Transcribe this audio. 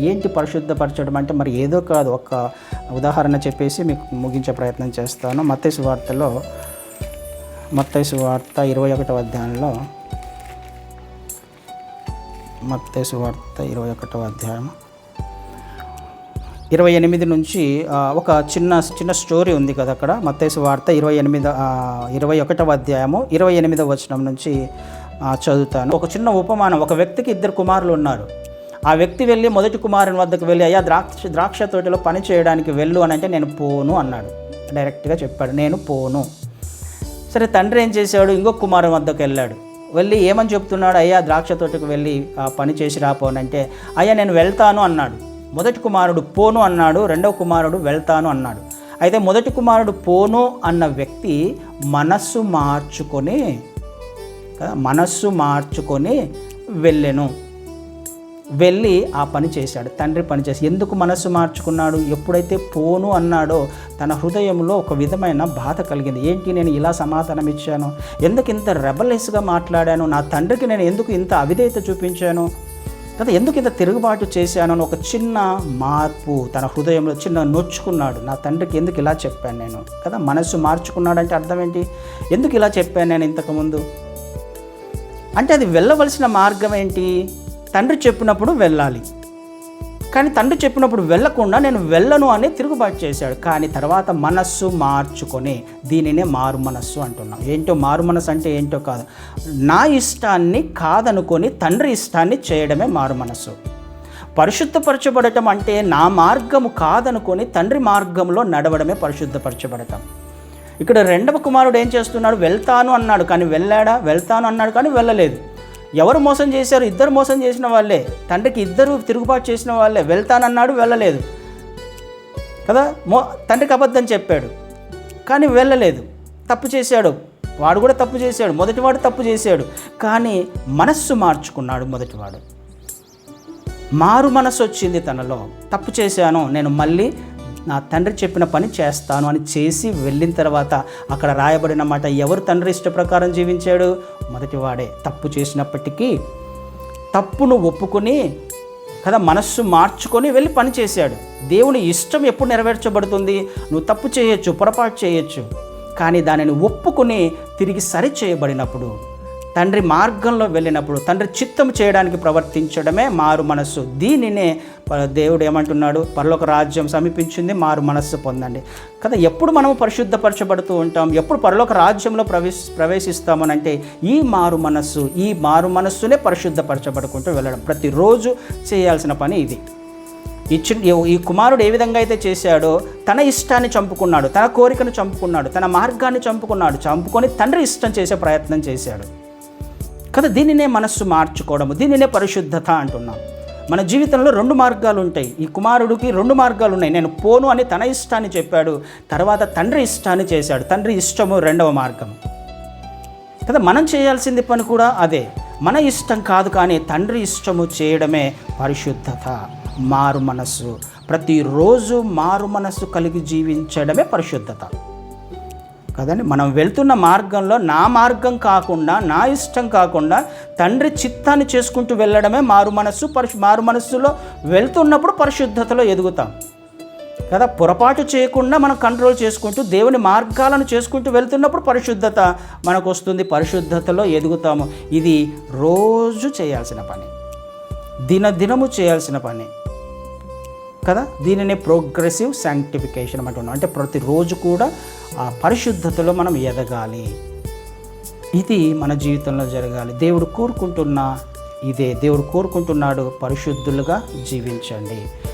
ఏంటి పరిశుద్ధపరచడం అంటే మరి ఏదో కాదు. ఒక ఉదాహరణ చెప్పేసి మీకు ముగించే ప్రయత్నం చేస్తాను. మత్తైసు వార్తలో మత్తైసు వార్త ఇరవై ఒకటో అధ్యాయంలో మత్తైసు వార్త ఇరవై ఒకటో అధ్యాయం ఇరవై ఎనిమిది నుంచి ఒక చిన్న చిన్న స్టోరీ ఉంది కదా అక్కడ. మత్తైసు వార్త ఇరవై ఎనిమిది ఇరవై ఒకటవ అధ్యాయము ఇరవై ఎనిమిదవ వచనం నుంచి చదువుతాను. ఒక చిన్న ఉపమానం. ఒక వ్యక్తికి ఇద్దరు కుమారులు ఉన్నారు. ఆ వ్యక్తి వెళ్ళి మొదటి కుమారుని వద్దకు వెళ్ళి అయ్యా ద్రాక్ష ద్రాక్ష తోటలో పని చేయడానికి వెళ్ళు అని అంటే నేను పోను అన్నాడు. డైరెక్ట్గా చెప్పాడు నేను పోను. సరే తండ్రి ఏం చేశాడు? ఇంకో కుమారుని వద్దకు వెళ్ళాడు. వెళ్ళి ఏమని చెప్తున్నాడు? అయ్యా ద్రాక్ష తోటకు వెళ్ళి ఆ పని చేసి రాపోనంటే అయ్యా నేను వెళ్తాను అన్నాడు. మొదటి కుమారుడు పోను అన్నాడు రెండవ కుమారుడు వెళ్తాను అన్నాడు. అయితే మొదటి కుమారుడు పోను అన్న వ్యక్తి మనస్సు మార్చుకొని మనస్సు మార్చుకొని వెళ్ళెను. వెళ్ళి ఆ పని చేశాడు. తండ్రి పని చేసి ఎందుకు మనస్సు మార్చుకున్నాడు? ఎప్పుడైతే పోను అన్నాడో తన హృదయంలో ఒక విధమైన బాధ కలిగింది. ఏంటి నేను ఇలా సమాధానం ఇచ్చాను? ఎందుకు ఇంత రెబలెస్గా మాట్లాడాను? నా తండ్రికి నేను ఎందుకు ఇంత అవిధేయత చూపించాను? కదా ఎందుకు ఇంత తిరుగుబాటు చేశాను? అని ఒక చిన్న మార్పు తన హృదయంలో చిన్న నొచ్చుకున్నాడు. నా తండ్రికి ఎందుకు ఇలా చెప్పాను నేను? కదా మనస్సు మార్చుకున్నాడంటే అర్థం ఏంటి? ఎందుకు ఇలా చెప్పాను నేను ఇంతకుముందు అంటే అది వెళ్ళవలసిన మార్గం ఏంటి? తండ్రి చెప్పినప్పుడు వెళ్ళాలి. కానీ తండ్రి చెప్పినప్పుడు వెళ్ళకుండా నేను వెళ్ళను అని తిరుగుబాటు చేశాడు. కానీ తర్వాత మనస్సు మార్చుకొని దీనినే మారు మనస్సు అంటున్నాం. ఏంటో మారు మనస్సు అంటే ఏంటో కాదు. నా ఇష్టాన్ని కాదనుకొని తండ్రి ఇష్టాన్ని చేయడమే మారు మనస్సు. పరిశుద్ధపరచబడటం అంటే నా మార్గము కాదనుకొని తండ్రి మార్గంలో నడవడమే పరిశుద్ధపరచబడటం. ఇక్కడ రెండవ కుమారుడు ఏం చేస్తున్నాడు? వెళ్తాను అన్నాడు. కానీ వెళ్ళాడా? వెళ్తాను అన్నాడు కానీ వెళ్ళలేదు. ఎవరు మోసం చేశారు ఇద్దరు మోసం చేసిన వాళ్ళే. తండ్రికి ఇద్దరు తిరుగుబాటు చేసిన వాళ్ళే. వెళ్తానన్నాడు వెళ్ళలేదు. కదా? మో తండ్రికి అబద్ధం చెప్పాడు. కానీ వెళ్ళలేదు. తప్పు చేశాడు. వాడు కూడా తప్పు చేశాడు. మొదటివాడు తప్పు చేశాడు. కానీ మనస్సు మార్చుకున్నాడు మొదటివాడు. మారు మనస్సు వచ్చింది తనలో. తప్పు చేశాను నేను మళ్ళీ నా తండ్రి చెప్పిన పని చేస్తాను అని చేసి వెళ్ళిన తర్వాత అక్కడ రాయబడిన మాట ఎవరు తండ్రి ఇష్ట ప్రకారం జీవించాడు? మొదటివాడే. తప్పు చేసినప్పటికీ తప్పును ఒప్పుకొని కదా మనస్సు మార్చుకొని వెళ్ళి పని చేశాడు. దేవుని ఇష్టం ఎప్పుడు నెరవేర్చబడుతుంది? నువ్వు తప్పు చేయొచ్చు పొరపాటు చేయొచ్చు. కానీ దానిని ఒప్పుకొని తిరిగి సరి చేయబడినప్పుడు తండ్రి మార్గంలో వెళ్ళినప్పుడు తండ్రి చిత్తం చేయడానికి ప్రవర్తించడమే మారు మనస్సు. దీనినే ప- దేవుడు ఏమంటున్నాడు? పరలోక రాజ్యం సమీపించింది మారు మనస్సు పొందండి. కదా ఎప్పుడు మనం పరిశుద్ధపరచబడుతూ ఉంటాం? ఎప్పుడు పరలోక రాజ్యంలో ప్రవేశ ప్రవేశిస్తామనంటే ఈ మారు మనస్సు ఈ మారు మనస్సునే పరిశుద్ధపరచబడుకుంటూ వెళ్ళడం. ప్రతిరోజు చేయాల్సిన పని ఇది. ఇచ్చి ఈ కుమారుడు ఏ విధంగా అయితే చేశాడో తన ఇష్టాన్ని చంపుకున్నాడు తన కోరికను చంపుకున్నాడు తన మార్గాన్ని చంపుకున్నాడు చంపుకొని తండ్రి ఇష్టం చేసే ప్రయత్నం చేశాడు. కదా దీనినే మనస్సు మార్చుకోవడము దీనినే పరిశుద్ధత అంటున్నాం. మన జీవితంలో రెండు మార్గాలు ఉంటాయి. ఈ కుమారుడికి రెండు మార్గాలు ఉన్నాయి. నేను పోను అని తన ఇష్టాన్ని చెప్పాడు తర్వాత తండ్రి ఇష్టాన్ని చేశాడు. తండ్రి ఇష్టము రెండవ మార్గం కదా మనం చేయాల్సింది పని కూడా అదే. మన ఇష్టం కాదు కానీ తండ్రి ఇష్టము చేయడమే పరిశుద్ధత మారు మనస్సు. ప్రతిరోజు మారు మనస్సు కలిగి జీవించడమే పరిశుద్ధత. కదండి? మనం వెళ్తున్న మార్గంలో నా మార్గం కాకుండా నా ఇష్టం కాకుండా తండ్రి చిత్తాన్ని చేసుకుంటూ వెళ్ళడమే మారు మనస్సు పరిశు మారు మనస్సులో వెళ్తున్నప్పుడు పరిశుద్ధతలో ఎదుగుతాం. కదా? పొరపాటు చేయకుండా మనం కంట్రోల్ చేసుకుంటూ దేవుని మార్గాలను చేసుకుంటూ వెళ్తున్నప్పుడు పరిశుద్ధత మనకు వస్తుంది పరిశుద్ధతలో ఎదుగుతాము. ఇది రోజు చేయాల్సిన పని. దినదినము చేయాల్సిన పని. కదా? దీనినే ప్రోగ్రెసివ్ శాంక్టిఫికేషన్ అంటున్నాం అంటే ప్రతిరోజు కూడా ఆ పరిశుద్ధతలో మనం ఎదగాలి. ఇది మన జీవితంలో జరగాలి. దేవుడు కోరుకుంటున్న ఇదే. దేవుడు కోరుకుంటున్నాడు పరిశుద్ధులుగా జీవించండి.